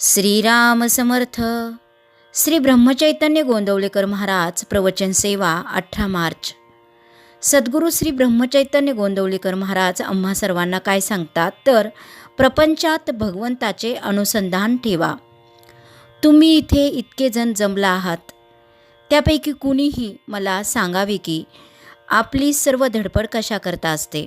श्रीराम समर्थ. श्री ब्रह्मचैतन्य गोंदवलेकर महाराज प्रवचन सेवा अठरा मार्च. सद्गुरू श्री ब्रह्मचैतन्य गोंदवलेकर महाराज आम्हा सर्वांना काय सांगतात? तर प्रपंचात भगवंताचे अनुसंधान ठेवा. तुम्ही इथे इतके जण जमला आहात. त्यापैकी कुणीही मला सांगावे की आपली सर्व धडपड कशा करता असते?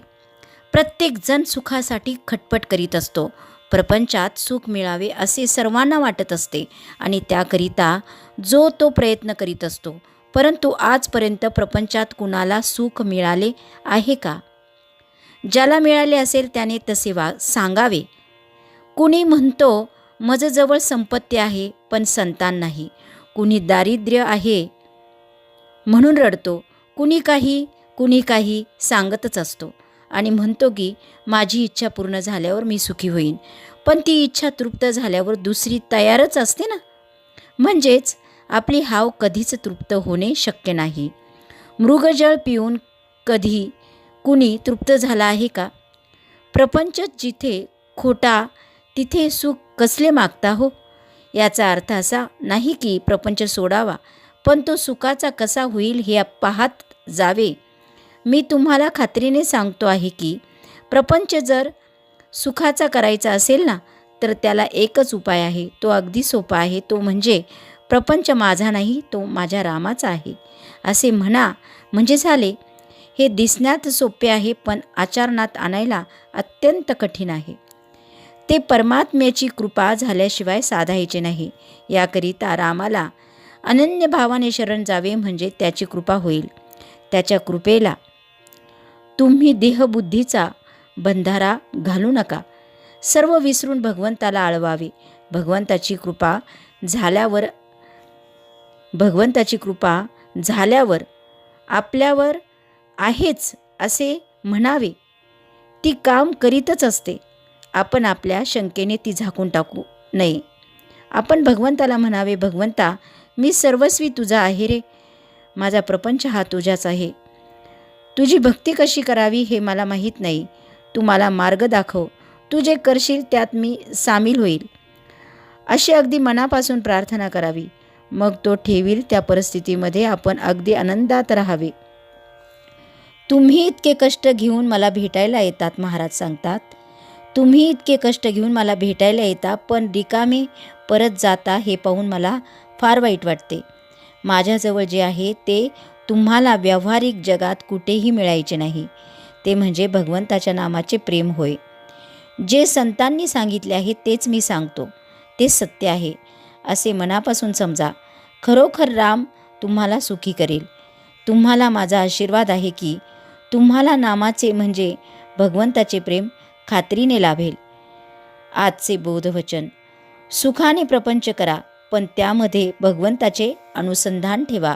प्रत्येकजण सुखासाठी खटपट करीत असतो. प्रपंचात सुख मिळावे असे सर्वांना वाटत असते आणि त्याकरिता जो तो प्रयत्न करीत असतो. परंतु आजपर्यंत प्रपंचात कुणाला सुख मिळाले आहे का? ज्याला मिळाले असेल त्याने तसे वा सांगावे. कुणी म्हणतो मजजवळ संपत्ती आहे पण संतान नाही. कुणी दारिद्र्य आहे म्हणून रडतो. कुणी काही कुणी काही सांगतच असतो. आणि म्हणतो की माझी इच्छा पूर्ण झाल्यावर मी सुखी होईन. पण ती इच्छा तृप्त झाल्यावर दुसरी तयारच असते ना? म्हणजेच आपली हाव कधीच तृप्त होणे शक्य नाही. मृगजळ पिऊन कधी कुणी तृप्त झाला आहे का? प्रपंच जिथे खोटा तिथे सुख कसले मागता हो? याचा अर्थ असा नाही की प्रपंच सोडावा पण तो सुखाचा कसा होईल हे पाहत जावे. मी तुम्हाला खात्रीने सांगतो आहे की प्रपंच जर सुखाचा करायचा असेल ना तर त्याला एकच उपाय आहे. तो अगदी सोपा आहे. तो म्हणजे प्रपंच माझा नाही तो माझ्या रामाचा आहे. असे म्हणा म्हणजे झाले. हे दिसण्यात सोपे आहे पण आचरणात आणायला अत्यंत कठीण आहे. ते परमात्म्याची कृपा झाल्याशिवाय साधायचे नाही. याकरिता रामाला अनन्य भावाने शरण जावे म्हणजे त्याची कृपा होईल. त्याच्या कृपेला तुम्ही देहबुद्धीचा बंधारा घालू नका. सर्व विसरून भगवंताला आळवावे. भगवंताची कृपा झाल्यावर भगवंताची कृपा झाल्यावर आपल्यावर आहेच असे म्हणावे. ती काम करीतच असते. आपण आपल्या शंकेने ती झाकून टाकू नये. आपण भगवंताला म्हणावे भगवंता मी सर्वस्वी तुझा आहे रे. माझा प्रपंच हा तुझ्याच आहे. तुझी भक्ती कशी करावी हे मला माहीत नाही. तू मला मार्ग दाखव. तू जे करशील त्यात मी सामील होईल. अशी अगदी मनापासून प्रार्थना करावी. मग तो ठेवील त्या परिस्थितीमध्ये आपण अगदी आनंदात राहावे. तुम्ही इतके कष्ट घेऊन मला भेटायला येतात महाराज सांगतात. तुम्ही इतके कष्ट घेऊन मला भेटायला येता पण रिकामे परत जाता हे पाहून मला फार वाईट वाटते. माझ्याजवळ जे आहे ते तुम्हाला व्यावहारिक जगात कुठेही मिळायचे नाही. ते म्हणजे भगवंताच्या नामाचे प्रेम होय. जे संतांनी सांगितले आहे तेच मी सांगतो. ते सत्य आहे. असे मनापासून समजा. खरोखर राम तुम्हाला सुखी करेल. तुम्हाला माझा आशीर्वाद आहे की तुम्हाला नामाचे म्हणजे भगवंताचे प्रेम खात्रीने लाभेल. आजचे बोधवचन. सुखाने प्रपंच करा पण त्यामध्ये भगवंताचे अनुसंधान ठेवा.